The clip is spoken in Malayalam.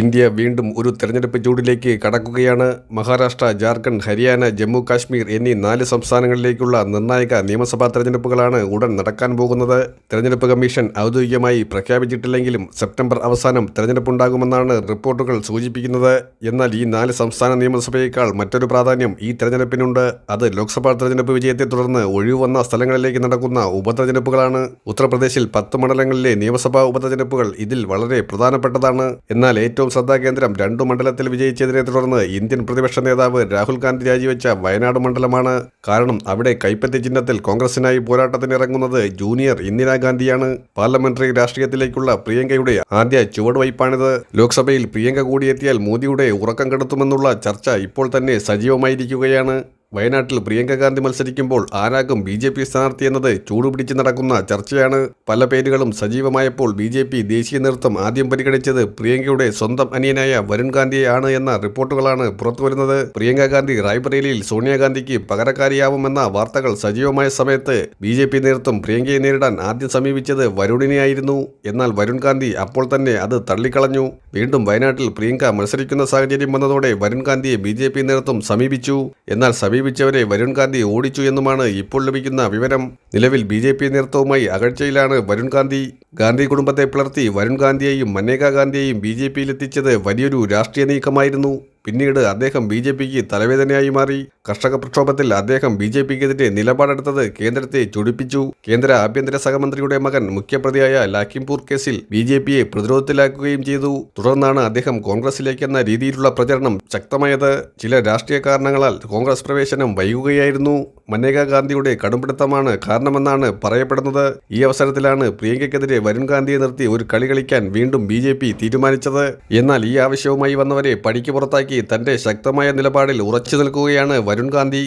ഇന്ത്യ വീണ്ടും ഒരു തെരഞ്ഞെടുപ്പ് ചൂടിലേക്ക് കടക്കുകയാണ്. മഹാരാഷ്ട്ര ജാർഖണ്ഡ് ഹരിയാന ജമ്മു കാശ്മീർ എന്നീ നാല് സംസ്ഥാനങ്ങളിലേക്കുള്ള നിർണായക നിയമസഭാ തെരഞ്ഞെടുപ്പുകളാണ് ഉടൻ നടക്കാൻ പോകുന്നത്. തെരഞ്ഞെടുപ്പ് കമ്മീഷൻ ഔദ്യോഗികമായി പ്രഖ്യാപിച്ചിട്ടില്ലെങ്കിലും സെപ്റ്റംബർ അവസാനം തെരഞ്ഞെടുപ്പുണ്ടാകുമെന്നാണ് റിപ്പോർട്ടുകൾ സൂചിപ്പിക്കുന്നത്. എന്നാൽ ഈ നാല് സംസ്ഥാന നിയമസഭയേക്കാൾ മറ്റൊരു പ്രാധാന്യം ഈ തെരഞ്ഞെടുപ്പിനുണ്ട്. അത് ലോക്സഭാ തെരഞ്ഞെടുപ്പ് വിജയത്തെ തുടർന്ന് ഒഴിവുവന്ന സ്ഥലങ്ങളിലേക്ക് നടക്കുന്ന ഉപതെരഞ്ഞെടുപ്പുകളാണ്. ഉത്തർപ്രദേശിൽ പത്ത് മണ്ഡലങ്ങളിലെ നിയമസഭാ ഉപതെരഞ്ഞെടുപ്പുകൾ ഇതിൽ വളരെ പ്രധാനപ്പെട്ടതാണ്. എന്നാൽ ഏറ്റവും ശ്രദ്ധാകേന്ദ്രം രണ്ടു മണ്ഡലത്തിൽ വിജയിച്ചതിനെ തുടർന്ന് ഇന്ത്യൻ പ്രതിപക്ഷ നേതാവ് രാഹുൽ ഗാന്ധി രാജിവെച്ച വയനാട് മണ്ഡലമാണ്. കാരണം അവിടെ കൈപ്പറ്റി ചിഹ്നത്തിൽ കോൺഗ്രസിനായി പോരാട്ടത്തിനിറങ്ങുന്നത് ജൂനിയർ ഇന്ദിരാഗാന്ധിയാണ് പാർലമെന്ററി രാഷ്ട്രീയത്തിലേക്കുള്ള പ്രിയങ്കയുടെ ആദ്യ ചുവടുവയ്പാണിത്. ലോക്സഭയിൽ പ്രിയങ്ക കൂടിയെത്തിയാൽ മോദിയുടെ ഉറക്കം കെടുത്തുമെന്നുള്ള ചർച്ച ഇപ്പോൾ തന്നെ സജീവമായിരിക്കുകയാണ്. വയനാട്ടിൽ പ്രിയങ്ക ഗാന്ധി മത്സരിക്കുമ്പോൾ ആരാകും ബി ജെ പി സ്ഥാനാർത്ഥി എന്നത് ചൂടുപിടിച്ച് നടക്കുന്ന ചർച്ചയാണ്. പല പേരുകളും സജീവമായപ്പോൾ ബി ജെ പി ദേശീയ നേതൃത്വം ആദ്യം പരിഗണിച്ചത് പ്രിയങ്കയുടെ സ്വന്തം അനിയനായ വരുൺ ഗാന്ധിയെ ആണ് എന്ന റിപ്പോർട്ടുകളാണ് പുറത്തുവരുന്നത് പ്രിയങ്ക ഗാന്ധി റായ്ബറേലിയിൽ സോണിയാഗാന്ധിക്ക് പകരക്കാരിയാവുമെന്ന വാർത്തകൾ സജീവമായ സമയത്ത് ബി ജെ പി നേതൃത്വം പ്രിയങ്കയെ നേരിടാൻ ആദ്യം സമീപിച്ചത് വരുണിനെയായിരുന്നു. എന്നാൽ വരുൺ ഗാന്ധി അപ്പോൾ തന്നെ അത് തള്ളിക്കളഞ്ഞു. വീണ്ടും വയനാട്ടിൽ പ്രിയങ്ക മത്സരിക്കുന്ന സാഹചര്യം വന്നതോടെ വരുൺ ഗാന്ധിയെ ബി ജെ പി നേതൃത്വം സമീപിച്ചു. എന്നാൽ സമീപിച്ചവരെ വരുൺ ഗാന്ധി ഓടിച്ചു എന്നുമാണ് ഇപ്പോൾ ലഭിക്കുന്ന വിവരം. നിലവിൽ ബി ജെ പി നേതൃത്വവുമായി അകഴ്ചയിലാണ് വരുൺ ഗാന്ധി. ഗാന്ധി കുടുംബത്തെ പിളർത്തി വരുൺ ഗാന്ധിയെയും മനേകാ ഗാന്ധിയെയും ബി ജെ പിയിലെത്തിച്ചത് വലിയൊരു രാഷ്ട്രീയ നീക്കമായിരുന്നു. പിന്നീട് അദ്ദേഹം ബി ജെ പിക്ക് തലവേദനയായി മാറി. കർഷക പ്രക്ഷോഭത്തിൽ അദ്ദേഹം ബി ജെ പിക്കെതിരെ നിലപാടെടുത്തത് കേന്ദ്രത്തെ ചൊടിപ്പിച്ചു. കേന്ദ്ര ആഭ്യന്തര സഹമന്ത്രിയുടെ മകൻ മുഖ്യപ്രതിയായ ലാഖിംപൂർ കേസിൽ ബി ജെ പിയെ പ്രതിരോധത്തിലാക്കുകയും ചെയ്തു. തുടർന്നാണ് അദ്ദേഹം കോൺഗ്രസിലേക്കെന്ന രീതിയിലുള്ള പ്രചരണം ശക്തമായത്. ചില രാഷ്ട്രീയ കാരണങ്ങളാൽ കോൺഗ്രസ് പ്രവേശനം വൈകുകയായിരുന്നു. മനേകാ ഗാന്ധിയുടെ കടുംപിടുത്തമാണ് കാരണമെന്നാണ് പറയപ്പെടുന്നത്. ഈ അവസരത്തിലാണ് പ്രിയങ്കയ്ക്കെതിരെ വരുൺ ഗാന്ധിയെ നിർത്തി ഒരു കളി കളിക്കാൻ വീണ്ടും ബി ജെ പി തീരുമാനിച്ചത്. എന്നാൽ ഈ ആവശ്യവുമായി വന്നവരെ പടിക്ക് പുറത്താക്കി തന്റെ ശക്തമായ നിലപാടിൽ ഉറച്ചു നിൽക്കുകയാണ് വരുൺ ഗാന്ധി.